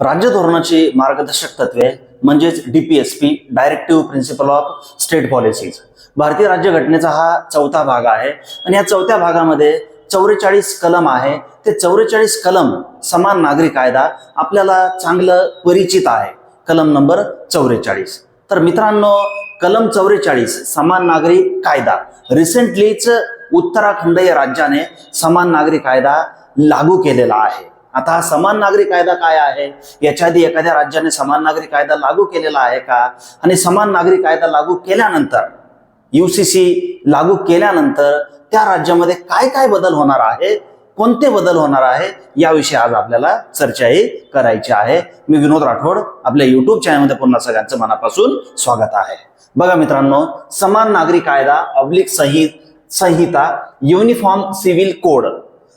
राज्य धोरणाची मार्गदर्शक तत्वे म्हणजेच DPSP directive principle of state policies भारतीय राज्यघटनेचा हा चौथा भाग आहे आणि या चौथ्या भागामध्ये चौवेचाळीस कलम आहे. ते चौवेचाळीस कलम समान नागरी कायदा आपल्याला चांगलं परिचित आहे. कलम नंबर चौवेचाळीस तर मित्रांनो कलम चौवेचाळीस समान नागरी कायदा. रिसेंटलीच उत्तराखंड या राज्याने समान नागरी कायदा लागू केलेला आहे. आता हा समान नागरी कायदा काय आहे? याच्या आधी एखाद्या राज्याने समान नागरी कायदा लागू केलेला आहे का? आणि समान नागरी कायदा लागू केल्यानंतर युसीसी लागू केल्यानंतर त्या राज्यामध्ये काय काय बदल होणार आहे? कोणते बदल होणार आहे? याविषयी आज आपल्याला चर्चाही करायची आहे. मी विनोद राठोड आपल्या युट्यूब चॅनलमध्ये पुन्हा सगळ्यांचं मनापासून स्वागत आहे. बघा मित्रांनो समान नागरी कायदा अब्लिक संहित संहिता युनिफॉर्म सिव्हिल कोड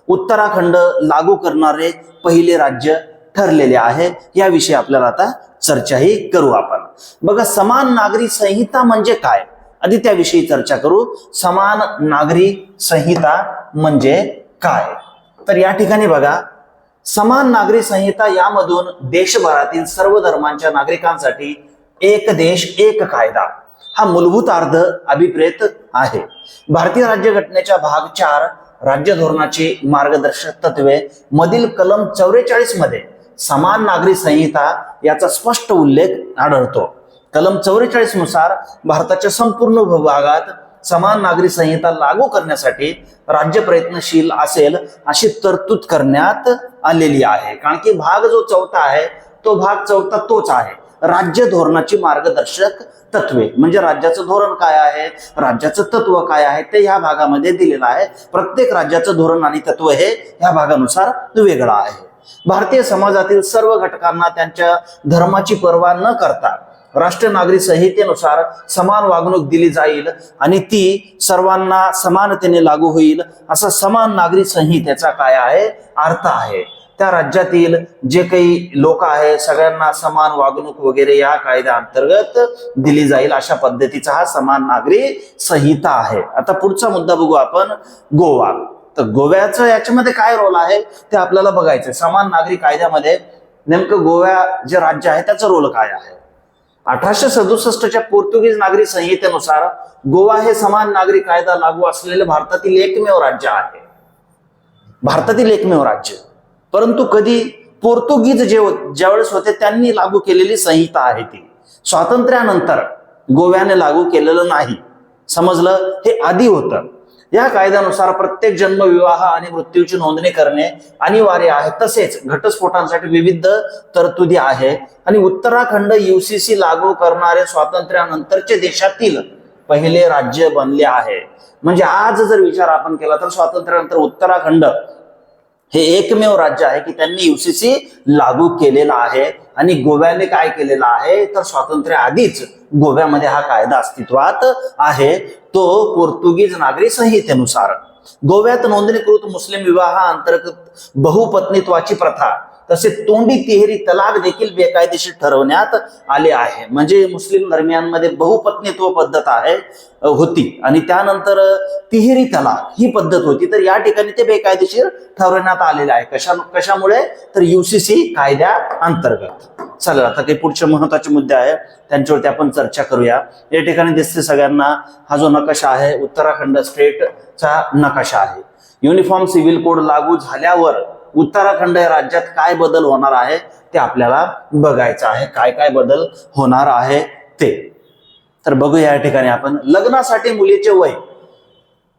उत्तराखंड लागू करणारे पहिले राज्य ठरलेले आहे. याविषयी आपल्याला आता चर्चाही करू आपण. बघा समान नागरी संहिता म्हणजे काय? आधी त्याविषयी चर्चा करू. समान नागरी संहिता म्हणजे काय? तर या ठिकाणी बघा समान नागरी संहिता यामधून देशभरातील सर्व धर्मांच्या नागरिकांसाठी एक देश एक कायदा. हा मूलभूत अर्ध अभिप्रेत आहे. भारतीय राज्यघटनेच्या भाग चार राज्य धोरणाची मार्गदर्शक तत्वे मधील कलम चौवेचाळीसमध्ये समान नागरी संहिता याचा स्पष्ट उल्लेख आढळतो. कलम चौवेचाळीसनुसार भारताच्या संपूर्ण भूभागात समान नागरी संहिता लागू करण्यासाठी राज्य प्रयत्नशील असेल अशी तरतूद करण्यात आलेली आहे. कारण की भाग जो चौथा आहे तो भाग चौथा तोच आहे. राज्य धोरणाची मार्गदर्शक तत्वे. म्हणजे राज्याचं धोरण काय आहे? राज्याचं तत्व काय आहे? ते ह्या भागामध्ये दिलेलं आहे. प्रत्येक राज्याचं धोरण आणि तत्व हे ह्या भागानुसार वेगळं आहे. भारतीय समाजातील सर्व घटकांना त्यांच्या धर्माची पर्वा न करता राष्ट्रीय नागरी संहितेनुसार समान वागणूक दिली जाईल आणि ती सर्वांना समानतेने लागू होईल. असा समान नागरी संहितेचा काय आहे? अर्थ आहे. त्या राज्यातील जे काही लोक आहे सगळ्यांना समान वागणूक वगैरे या कायद्या अंतर्गत दिली जाईल अशा पद्धतीचा हा समान नागरी संहिता आहे. आता पुढचा मुद्दा बघू आपण गोवा. तर गोव्याचं याच्यामध्ये काय रोल आहे ते आपल्याला बघायचं समान नागरी कायद्यामध्ये नेमकं गोव्या जे राज्य आहे त्याचा रोल काय आहे? अठराशे सदुसष्टच्या पोर्तुगीज नागरी संहितेनुसार गोवा हे समान नागरी कायदा लागू असलेले भारतातील एकमेव राज्य आहे. भारतातील एकमेव राज्य. परंतु कधी पोर्तुगीज जे हो- ज्यावेळेस होते त्यांनी लागू केलेली संहिता आहे ती. स्वातंत्र्यानंतर गोव्याने लागू केलेलं नाही. समजलं? हे आधी होतं. या कायद्यानुसार प्रत्येक जन्म विवाह आणि मृत्यूची नोंदणी करणे अनिवार्य आहे. तसेच घटस्फोटांसाठी विविध तरतुदी आहे. आणि उत्तराखंड युसीसी लागू करणारे स्वातंत्र्यानंतरचे देशातील पहिले राज्य बनले आहे. म्हणजे आज जर विचार आपण केला तर स्वातंत्र्यानंतर उत्तराखंड हे एकमेव राज्य आहे की त्यांनी युसीसी लागू केलेला आहे आणि गोव्याने काय केलेलं आहे? तर स्वातंत्र्य आधीच गोव्यामध्ये हा कायदा अस्तित्वात आहे. तो पोर्तुगीज नागरी संहितेनुसार. गोव्यात नोंदणीकृत मुस्लिम विवाहाअंतर्गत बहुपत्नीत्वाची प्रथा तसेच तोंडी तिहेरी तलाक देखील बेकायदेशीर ठरवण्यात आले आहे. म्हणजे मुस्लिम धर्मियांमध्ये बहुपत्नीत्व पद्धत आहे होती. आणि त्यानंतर तिहेरी तलाक ही पद्धत होती. तर या ठिकाणी ते बेकायदेशीर ठरवण्यात आलेले आहे. कशा कशामुळे? तर युसीसी कायद्या अंतर्गत. चालेल आता काही पुढचे महत्त्वाचे मुद्दे आहे त्यांच्यावरती आपण चर्चा करूया. या ठिकाणी दिसते सगळ्यांना हा जो नकाशा आहे उत्तराखंड स्टेटचा नकाशा आहे. युनिफॉर्म सिव्हिल कोड लागू झाल्यावर उत्तराखंड या राज्यात काय बदल होणार आहे ते आपल्याला बघायचं आहे. काय काय बदल होणार आहे ते. तर बघूया या ठिकाणी आपण. लग्नासाठी मुलीचे वय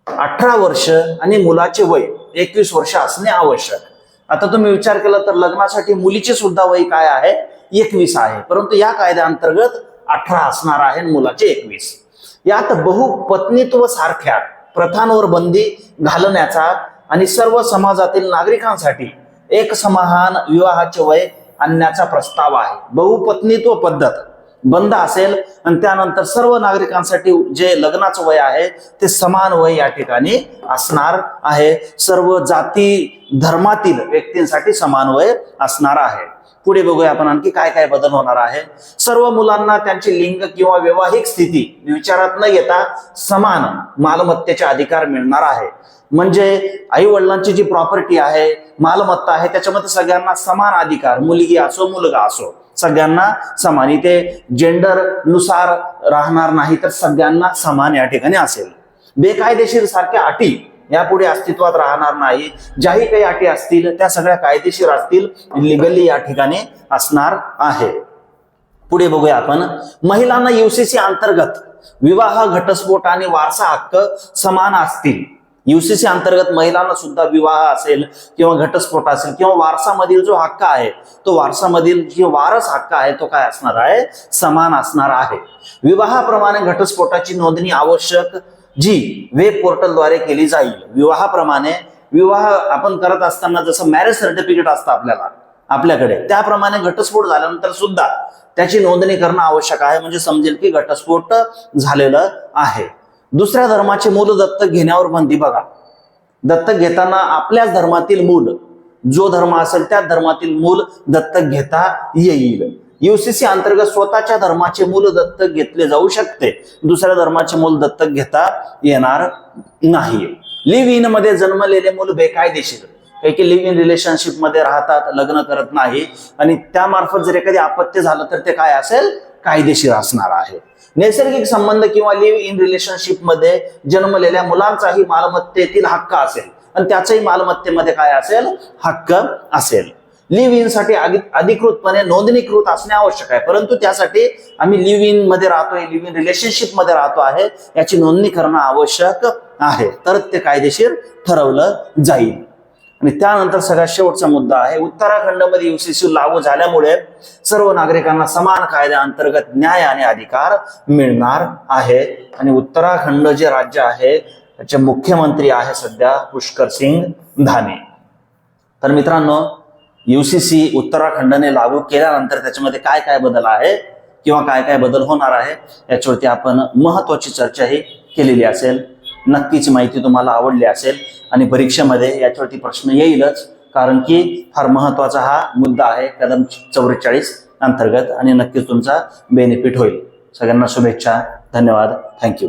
अठरा वर्ष आणि मुलाचे वय एकवीस वर्ष असणे आवश्यक. आता तुम्ही विचार केला तर लग्नासाठी मुलीचे सुद्धा वय काय आहे? एकवीस आहे. परंतु या कायद्याअंतर्गत अठरा असणार आहे मुलाचे एकवीस. यात बहुपत्नीत्व सारख्या प्रथांवर बंदी घालण्याचा आणि सर्व समाजातील नागरिकांसाठी एक समान विवाहाचे वय आणण्याचा प्रस्ताव आहे. बहुपत्नीत्व पद्धत बंद असेल आणि त्यानंतर सर्व नागरिकांसाठी जे लग्नाचं वय आहे ते समान वय या ठिकाणी असणार आहे. सर्व जाती धर्मातील व्यक्तींसाठी समान वय असणार आहे. पुढे बघूया आपण आणखी काय काय बदल होणार आहे. सर्व मुलांना त्यांची लिंग किंवा वैवाहिक स्थिती विचारात न येता समान मालमत्तेचे अधिकार मिळणार आहे. म्हणजे आई वडिलांची जी प्रॉपर्टी आहे मालमत्ता आहे त्याच्यामध्ये सगळ्यांना समान अधिकार मुलगी असो मुलगा असो सगळ्यांना समान. इथे जेंडरनुसार राहणार नाही तर सगळ्यांना समान या ठिकाणी असेल. बेकायदेशीर सारख्या अटी यापुढे अस्तित्वात राहणार नाही. ज्याही काही अटी असतील त्या सगळ्या कायदेशीर असतील लिगली या ठिकाणी असणार आहे. पुढे बघूया आपण. महिलांना युसीसी अंतर्गत विवाह घटस्फोट आणि वारसा हक्क समान असतील. युसीसी अंतर्गत महिलांना सुद्धा विवाह असेल किंवा घटस्फोट असेल किंवा वारसामधील जो हक्क आहे तो वारसामधील जे वारस हक्क आहे तो काय असणार आहे? समान असणार आहे. विवाहाप्रमाणे घटस्फोटाची नोंदणी आवश्यक जी वेब पोर्टलद्वारे केली जाईल. विवाहाप्रमाणे विवाह आपण करत असताना जसं मॅरेज सर्टिफिकेट असतं आपल्याला आपल्याकडे त्याप्रमाणे घटस्फोट झाल्यानंतर सुद्धा त्याची नोंदणी करणं आवश्यक आहे. म्हणजे समजेल की घटस्फोट झालेलं आहे. दुसऱ्या धर्माचे मूल दत्तक घेण्यावर बंदी बघा. दत्तक घेताना आपल्याच धर्मातील मूल जो धर्म असेल त्या धर्मातील मूल दत्तक घेता येईल. युसीसी अंतर्गत स्वतःच्या धर्माचे मूल दत्तक घेतले जाऊ शकते. दुसऱ्या धर्माचे मूल दत्तक घेता येणार नाही. लिव्ह इनमध्ये जन्मलेले मूल बेकायदेशीर. काही की लिव्ह इन रिलेशनशिपमध्ये राहतात लग्न करत नाही. आणि त्यामार्फत जर एखादी आपत्ती झालं तर ते काय असेल? कायदेशीर असणार आहे. नैसर्गिक संबंध किंवा लिव्ह इन रिलेशनशिपमध्ये जन्मलेल्या मुलांचाही मालमत्तेतील हक्क असेल. आणि त्याचाही मालमत्तेमध्ये काय असेल? हक्क असेल. लिव्ह इनसाठी अधिकृतपणे नोंदणीकृत असणे आवश्यक आहे. परंतु त्यासाठी आम्ही लिव्ह इनमध्ये राहतोय लिव्ह इन रिलेशनशिपमध्ये राहतो आहे याची नोंदणी करणं आवश्यक आहे. तर ते कायदेशीर ठरवलं जाईल. आणि त्यानंतर सगळ्यात शेवटचा मुद्दा आहे उत्तराखंडमध्ये युसीसी लागू झाल्यामुळे सर्व नागरिकांना समान कायद्या अंतर्गत न्याय आणि अधिकार मिळणार आहे. आणि उत्तराखंड जे राज्य आहे त्याचे मुख्यमंत्री आहे सध्या पुष्कर सिंग धाने. तर मित्रांनो युसीसी उत्तराखंडने लागू केल्यानंतर त्याच्यामध्ये काय काय बदल आहे किंवा काय काय बदल होणार आहे याच्यावरती आपण महत्वाची चर्चाही केलेली असेल. नक्कीच माहिती तुम्हाला आवडली असेल आणि परीक्षेमध्ये याच्यावरती प्रश्न येईलच कारण की फार महत्त्वाचा हा मुद्दा आहे कलम चौवेचाळीस अंतर्गत आणि नक्कीच तुमचा बेनिफिट होईल. सगळ्यांना शुभेच्छा. धन्यवाद. थँक्यू